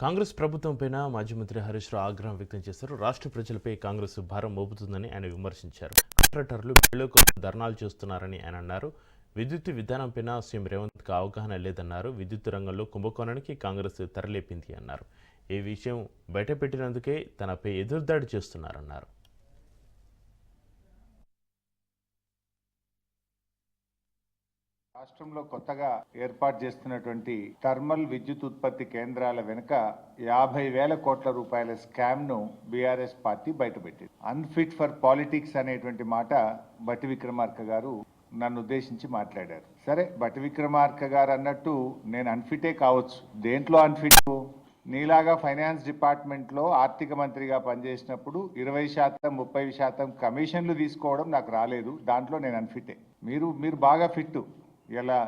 కాంగ్రెస్ ప్రభుత్వంపైన మాజీ మంత్రి హరీష్ రావు ఆగ్రహం వ్యక్తం చేశారు. రాష్ట్ర ప్రజలపై కాంగ్రెస్ భారం మోపుతుందని ఆయన విమర్శించారు. కాంట్రాక్టర్లు బిల్లు కోసం ధర్నాలు చేస్తున్నారని ఆయన అన్నారు. విద్యుత్ విధానంపైన సీఎం రేవంత్కు అవగాహన లేదన్నారు. విద్యుత్ రంగంలో కుంభకోణానికి కాంగ్రెస్ తెరలేపింది అన్నారు. ఈ విషయం బయటపెట్టినందుకే తనపై ఎదురుదాడి చేస్తున్నారన్నారు. రాష్ట్రంలో కొత్తగా ఏర్పాటు చేస్తున్నటువంటి థర్మల్ విద్యుత్ ఉత్పత్తి కేంద్రాల వెనుక యాభై వేల కోట్ల రూపాయల స్కామ్ను బీఆర్ఎస్ పార్టీ బయటపెట్టింది. అన్ఫిట్ ఫర్ పాలిటిక్స్ అనేటువంటి మాట బట్టి విక్రమార్క గారు నన్ను ఉద్దేశించి మాట్లాడారు. సరే బట్టి విక్రమార్క గారు అన్నట్టు నేను అన్ఫిటే కావచ్చు. దేంట్లో అన్ఫిట్ నీలాగా ఫైనాన్స్ డిపార్ట్మెంట్లో ఆర్థిక మంత్రిగా పనిచేసినప్పుడు ఇరవై శాతం ముప్పై శాతం కమిషన్లు తీసుకోవడం నాకు రాలేదు. దాంట్లో నేను అన్ఫిటే మీరు మీరు బాగా ఫిట్ ఇలా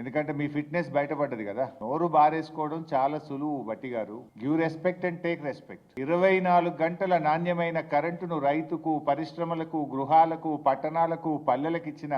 ఎందుకంటే మీ ఫిట్నెస్ బయటపడ్డది కదా. నోరు బారేసుకోవడం చాలా సులువు బట్టి గారు. Give respect and take respect ఇరవై నాలుగు గంటల నాణ్యమైన కరెంటును రైతుకు పరిశ్రమలకు గృహాలకు పట్టణాలకు పల్లెలకు ఇచ్చిన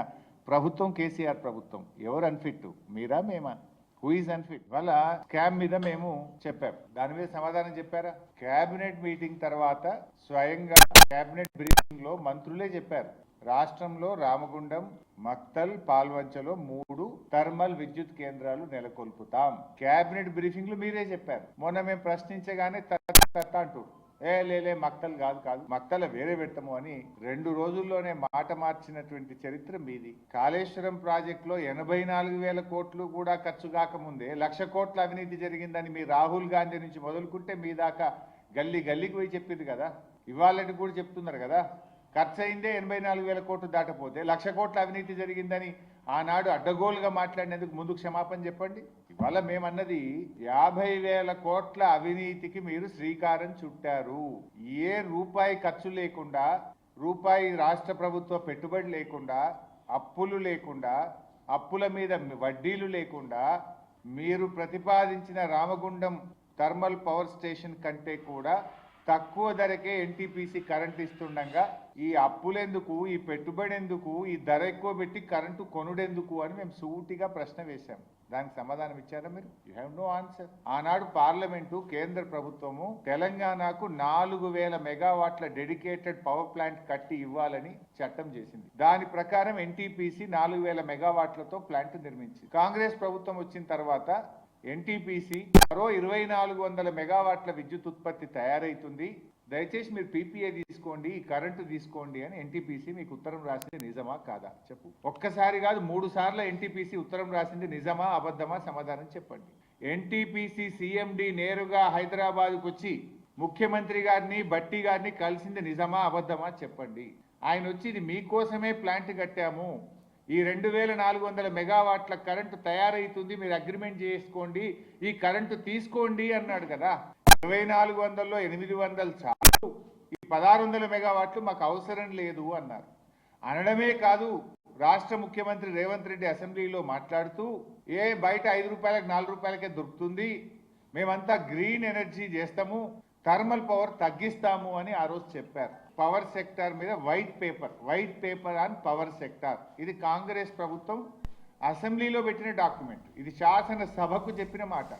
ప్రభుత్వం కేసీఆర్ ప్రభుత్వం. ఎవరు అన్ఫిట్ మీరా మేమా? హూ ఈజ్ అన్ఫిట్ వల్ల క్యాబ్ మీద మేము చెప్పాం. దాని మీద సమాధానం చెప్పారా? క్యాబినెట్ మీటింగ్ తర్వాత స్వయంగా క్యాబినెట్ బ్రీఫింగ్లో మంత్రులే చెప్పారు. రాష్ట్రంలో రామగుండం మక్తల్ పాల్వంచలో మూడు థర్మల్ విద్యుత్ కేంద్రాలు నెలకొల్పుతాం. కేబినెట్ బ్రీఫింగ్లు మీరే చెప్పారు. మొన్న మేము ప్రశ్నించగానే తత్త అంటూ ఏ లేలే మక్తల్ కాదు కాదు మక్తల వేరే పెడతాము అని రెండు రోజుల్లోనే మాట మార్చినటువంటి చరిత్ర మీది. కాళేశ్వరం ప్రాజెక్టులో ఎనభై నాలుగు వేల కోట్లు కూడా ఖర్చు కాకముందే లక్ష కోట్ల అవినీతి జరిగిందని మీ రాహుల్ గాంధీ నుంచి మొదలుకుంటే మీ దాకా గల్లీ గల్లీకి పోయి చెప్పింది కదా. ఇవాళకి కూడా చెప్తున్నారు కదా. ఖర్చు అయిందే ఎనభై నాలుగు వేల కోట్లు దాటపోతే లక్ష కోట్ల అవినీతి జరిగిందని ఆనాడు అడ్డగోలుగా మాట్లాడినందుకు ముందు క్షమాపణ చెప్పండి. ఇవాళ మేమన్నది యాభై వేల కోట్ల అవినీతికి మీరు శ్రీకారం చుట్టారు. ఏ రూపాయి ఖర్చు లేకుండా రూపాయి రాష్ట్ర ప్రభుత్వ పెట్టుబడి లేకుండా అప్పులు లేకుండా అప్పుల మీద వడ్డీలు లేకుండా మీరు ప్రతిపాదించిన రామగుండం థర్మల్ పవర్ స్టేషన్ కంటే కూడా తక్కువ ధరకే ఎన్టీపీసీ కరెంట్ ఇస్తుండగా ఈ అప్పులెందుకు ఈ పెట్టుబడి ఎందుకు ఈ ధర ఎక్కువ పెట్టి కరెంటు కొనుడెందుకు అని మేము సూటిగా ప్రశ్న వేశాం. దానికి సమాధానం ఇచ్చారా మీరు? యూ హ్యావ్ నో ఆన్సర్ ఆనాడు పార్లమెంటు కేంద్ర ప్రభుత్వము తెలంగాణకు నాలుగు వేల మెగావాట్ల డెడికేటెడ్ పవర్ ప్లాంట్ కట్టి ఇవ్వాలని చట్టం చేసింది. దాని ప్రకారం ఎన్టీపీసీ నాలుగు వేల మెగావాట్లతో ప్లాంట్ నిర్మించింది. కాంగ్రెస్ ప్రభుత్వం వచ్చిన తర్వాత ఎన్టీపీసీ మరో ఇరవై నాలుగు వందల మెగావాట్ల విద్యుత్ ఉత్పత్తి తయారైతుంది. దయచేసి మీరు పీపీఏ తీసుకోండి కరెంటు తీసుకోండి అని ఎన్టీపీసీ మీకు ఉత్తరం రాసింది నిజమా కాదా? చెప్పు. ఒక్కసారి కాదు మూడు సార్లు ఎన్టీపీసీ ఉత్తరం రాసింది నిజమా అబద్ధమా సమాధానం చెప్పండి. ఎన్టీపీసీ సీఎండి నేరుగా హైదరాబాద్కు వచ్చి ముఖ్యమంత్రి గారిని బట్టి గారిని కలిసింది నిజమా అబద్ధమా చెప్పండి. ఆయన వచ్చి ఇది మీకోసమే ప్లాంట్ కట్టాము. ఈ రెండు వేల నాలుగు వందల మెగావాట్ల కరెంటు తయారైతుంది మీరు అగ్రిమెంట్ చేసుకోండి ఈ కరెంటు తీసుకోండి అన్నాడు కదా. ఇరవై నాలుగు వందల్లో ఎనిమిది వందలు చాలు. ఈ పదహారు వందల మెగావాట్లు మాకు అవసరం లేదు అన్నారు. అనడమే కాదు రాష్ట్ర ముఖ్యమంత్రి రేవంత్ రెడ్డి అసెంబ్లీలో మాట్లాడుతూ ఏ బయట ఐదు రూపాయలకు నాలుగు రూపాయలకే దొరుకుతుంది మేమంతా గ్రీన్ ఎనర్జీ చేస్తాము థర్మల్ పవర్ తగ్గిస్తాము అని ఆ రోజు చెప్పారు. పవర్ సెక్టార్ మీద white paper white paper on power sector. ఇది కాంగ్రెస్ ప్రభుత్వం అసెంబ్లీలో పెట్టిన డాక్యుమెంట్. ఇది శాసన సభకు చెప్పిన మాట.